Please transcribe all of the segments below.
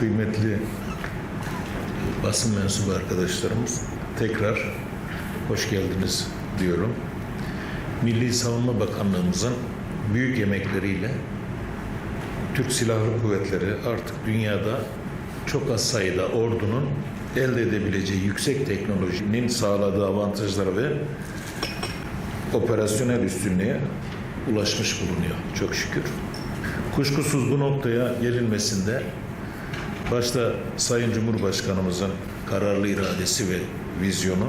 kıymetli basın mensubu arkadaşlarımız tekrar hoş geldiniz diyorum. Milli Savunma Bakanlığımızın büyük emekleriyle Türk Silahlı Kuvvetleri artık dünyada çok az sayıda ordunun elde edebileceği yüksek teknolojinin sağladığı avantajlara ve operasyonel üstünlüğe ulaşmış bulunuyor çok şükür. Kuşkusuz bu noktaya gelinmesinde başta Sayın Cumhurbaşkanımızın kararlı iradesi ve vizyonu,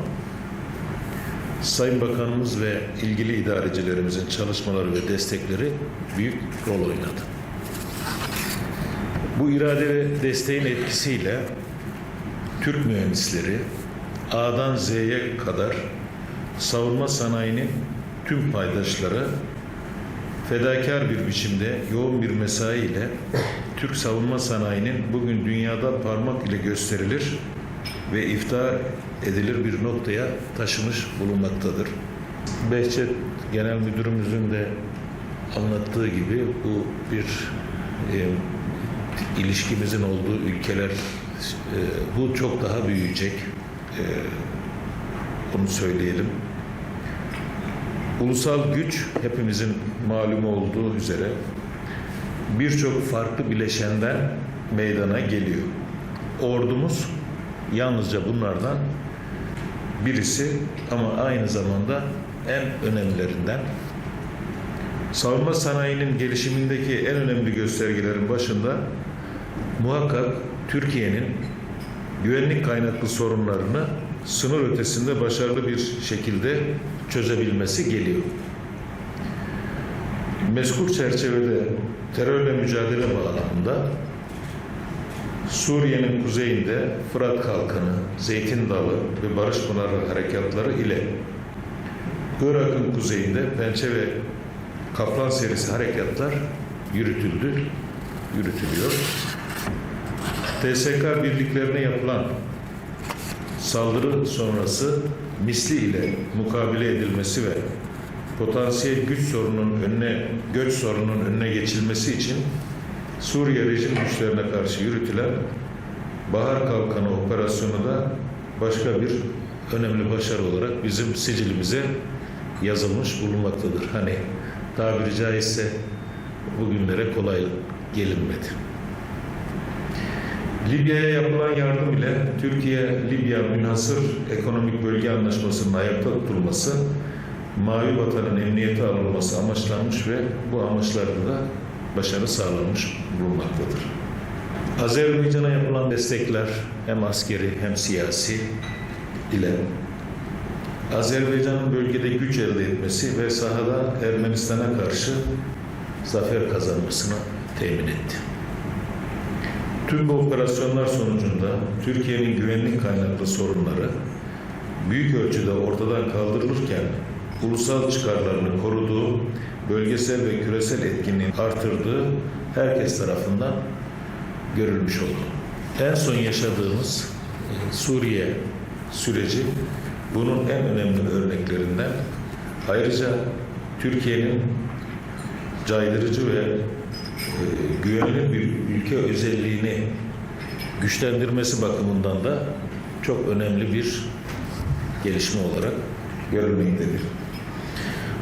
Sayın Bakanımız ve ilgili idarecilerimizin çalışmaları ve destekleri büyük rol oynadı. Bu irade ve desteğin etkisiyle Türk mühendisleri A'dan Z'ye kadar savunma sanayinin tüm paydaşları fedakar bir biçimde yoğun bir mesai ile Türk savunma sanayinin bugün dünyada parmak ile gösterilir ve iftihar edilir bir noktaya taşımış bulunmaktadır. Behçet Genel Müdürümüzün de anlattığı gibi bu bir e, ilişkimizin olduğu ülkeler e, bu çok daha büyüyecek. E, onu söyleyelim. Ulusal güç hepimizin malumu olduğu üzere birçok farklı bileşenden meydana geliyor. Ordumuz yalnızca bunlardan birisi ama aynı zamanda en önemlilerinden. Savunma sanayinin gelişimindeki en önemli göstergelerin başında muhakkak Türkiye'nin güvenlik kaynaklı sorunlarını sınır ötesinde başarılı bir şekilde çözebilmesi geliyor. Mezkur çerçevede terörle mücadele bağlamında Suriye'nin kuzeyinde Fırat Kalkanı, Zeytin Dalı ve Barış Pınarı harekatları ile Irak'ın kuzeyinde Pençe ve Kaplan serisi harekatlar yürütüldü, yürütülüyor. TSK birliklerine yapılan saldırı sonrası misli ile mukabele edilmesi ve potansiyel güç sorunun önüne göç sorunun önüne geçilmesi için Suriye rejim güçlerine karşı yürütülen Bahar Kalkanı operasyonu da başka bir önemli başarı olarak bizim sicilimize yazılmış bulunmaktadır. Hani tabiri caizse bugünlere kolay gelinmedi. Libya'ya yapılan yardım ile Türkiye-Libya münhasır ekonomik bölge anlaşmasının ayakta tutulması, Mavi Vatan'ın emniyete alınması amaçlanmış ve bu amaçlarda da başarı sağlanmış bulunmaktadır. Azerbaycan'a yapılan destekler hem askeri hem siyasi ile Azerbaycan'ın bölgede güç elde etmesi ve sahada Ermenistan'a karşı zafer kazanmasını temin etti. Tüm bu operasyonlar sonucunda Türkiye'nin güvenlik kaynaklı sorunları büyük ölçüde ortadan kaldırılırken ulusal çıkarlarını koruduğu, bölgesel ve küresel etkinliği artırdığı herkes tarafından görülmüş oldu. En son yaşadığımız e, Suriye süreci bunun en önemli örneklerinden. Ayrıca Türkiye'nin caydırıcı ve e, güvenilir bir ülke özelliğini güçlendirmesi bakımından da çok önemli bir gelişme olarak görülmektedir.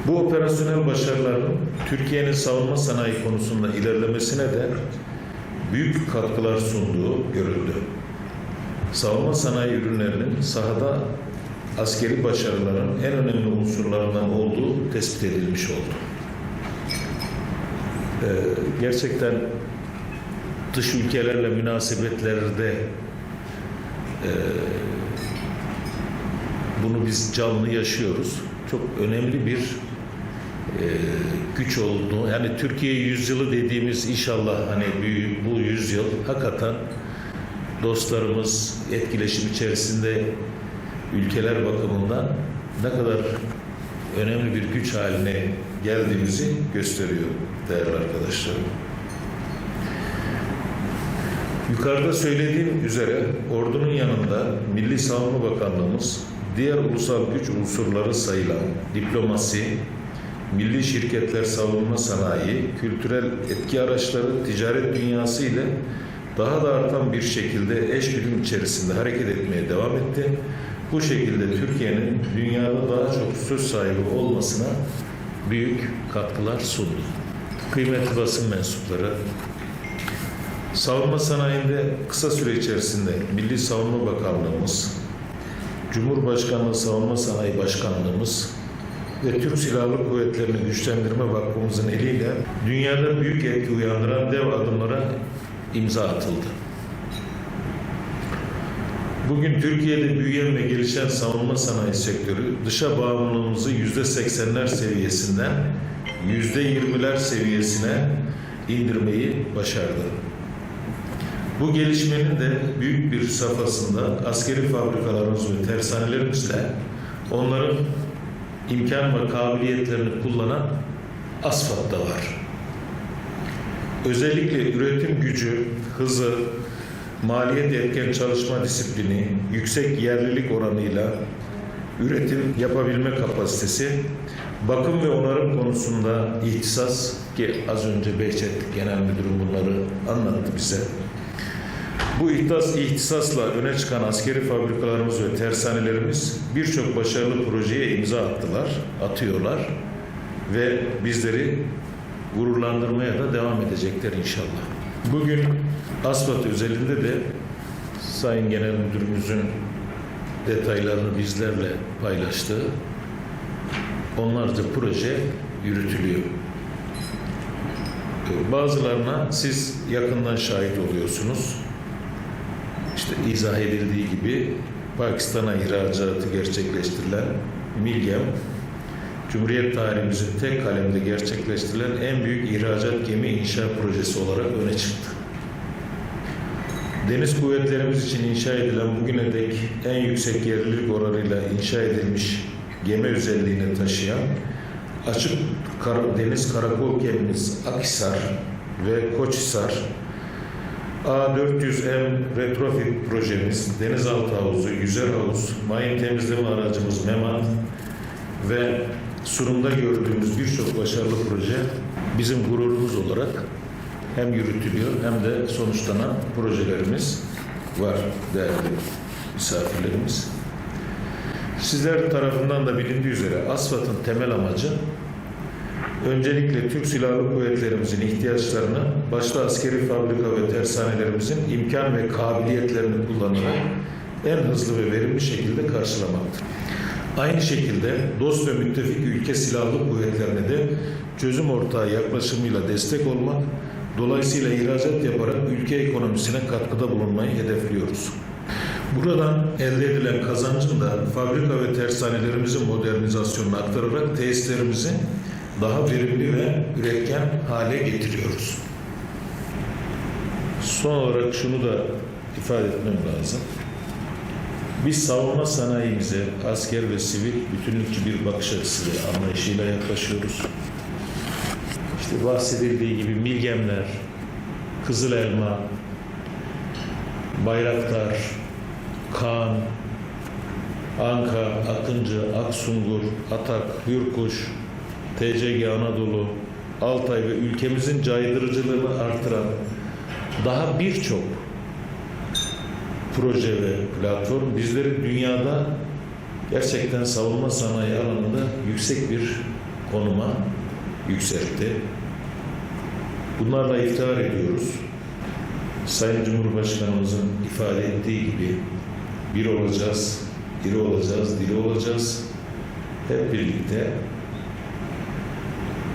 Bu operasyonel başarıların Türkiye'nin savunma sanayi konusunda ilerlemesine de büyük katkılar sunduğu görüldü. Savunma sanayi ürünlerinin sahada askeri başarıların en önemli unsurlarından olduğu tespit edilmiş oldu. Ee, gerçekten dış ülkelerle münasebetlerde e, bunu biz canlı yaşıyoruz. Çok önemli bir güç olduğu yani Türkiye yüzyılı dediğimiz inşallah hani bu yüzyıl hakikaten dostlarımız etkileşim içerisinde ülkeler bakımından ne kadar önemli bir güç haline geldiğimizi gösteriyor değerli arkadaşlarım. Yukarıda söylediğim üzere ordunun yanında Milli Savunma Bakanlığımız diğer ulusal güç unsurları sayılan diplomasi, milli şirketler savunma sanayi, kültürel etki araçları, ticaret dünyası ile daha da artan bir şekilde eş güdüm içerisinde hareket etmeye devam etti. Bu şekilde Türkiye'nin dünyada daha çok söz sahibi olmasına büyük katkılar sundu. Kıymetli basın mensupları, savunma sanayinde kısa süre içerisinde Milli Savunma Bakanlığımız, Cumhurbaşkanlığı Savunma Sanayi Başkanlığımız ve Türk Silahlı Kuvvetleri'ni Güçlendirme Vakfımızın eliyle dünyada büyük etki uyandıran dev adımlara imza atıldı. Bugün Türkiye'de büyüyen ve gelişen savunma sanayi sektörü dışa bağımlılığımızı yüzde seksenler seviyesinden yüzde yirmiler seviyesine indirmeyi başardı. Bu gelişmenin de büyük bir safhasında askeri fabrikalarımız ve tersanelerimizle onların imkan ve kabiliyetlerini kullanan asfalt da var. Özellikle üretim gücü, hızı, maliyet etken çalışma disiplini, yüksek yerlilik oranıyla üretim yapabilme kapasitesi, bakım ve onarım konusunda ihtisas ki az önce Behçet Genel Müdürüm bunları anlattı bize. Bu ihtisas, ihtisasla öne çıkan askeri fabrikalarımız ve tersanelerimiz birçok başarılı projeye imza attılar, atıyorlar ve bizleri gururlandırmaya da devam edecekler inşallah. Bugün Asfalt özelinde de Sayın Genel Müdürümüzün detaylarını bizlerle paylaştığı onlarca proje yürütülüyor. Bazılarına siz yakından şahit oluyorsunuz. İşte izah edildiği gibi Pakistan'a ihracatı gerçekleştirilen Milgem, Cumhuriyet tarihimizin tek kalemde gerçekleştirilen en büyük ihracat gemi inşa projesi olarak öne çıktı. Deniz kuvvetlerimiz için inşa edilen bugüne dek en yüksek yerlilik oranıyla inşa edilmiş gemi özelliğini taşıyan açık kar- deniz karakol gemimiz Akhisar ve Koçhisar A400M retrofit projemiz, denizaltı havuzu, yüzer havuz, mayın temizleme aracımız Memat ve sunumda gördüğümüz birçok başarılı proje bizim gururumuz olarak hem yürütülüyor hem de sonuçlanan projelerimiz var değerli misafirlerimiz. Sizler tarafından da bilindiği üzere ASFAD'ın temel amacı öncelikle Türk Silahlı Kuvvetlerimizin ihtiyaçlarını başta askeri fabrika ve tersanelerimizin imkan ve kabiliyetlerini kullanarak en hızlı ve verimli şekilde karşılamaktır. Aynı şekilde dost ve müttefik ülke silahlı kuvvetlerine de çözüm ortağı yaklaşımıyla destek olmak, dolayısıyla ihracat yaparak ülke ekonomisine katkıda bulunmayı hedefliyoruz. Buradan elde edilen kazancın da fabrika ve tersanelerimizin modernizasyonunu aktararak tesislerimizi daha verimli ve üretken hale getiriyoruz. Son olarak şunu da ifade etmem lazım. Biz savunma sanayimize asker ve sivil bütünlükçü bir bakış açısı ve anlayışıyla yaklaşıyoruz. İşte bahsedildiği gibi Milgemler, Kızıl Elma, Bayraktar, Kaan, Anka, Akıncı, Aksungur, Atak, Hürkuş, TCG Anadolu, Altay ve ülkemizin caydırıcılığını artıran daha birçok proje ve platform bizleri dünyada gerçekten savunma sanayi alanında yüksek bir konuma yükseltti. Bunlarla iftihar ediyoruz. Sayın Cumhurbaşkanımızın ifade ettiği gibi bir olacağız, diri olacağız, diri olacağız. Hep birlikte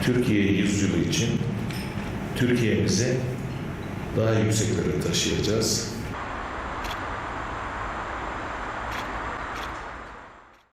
Türkiye yüzyılı için Türkiye'mizi daha yükseklere taşıyacağız.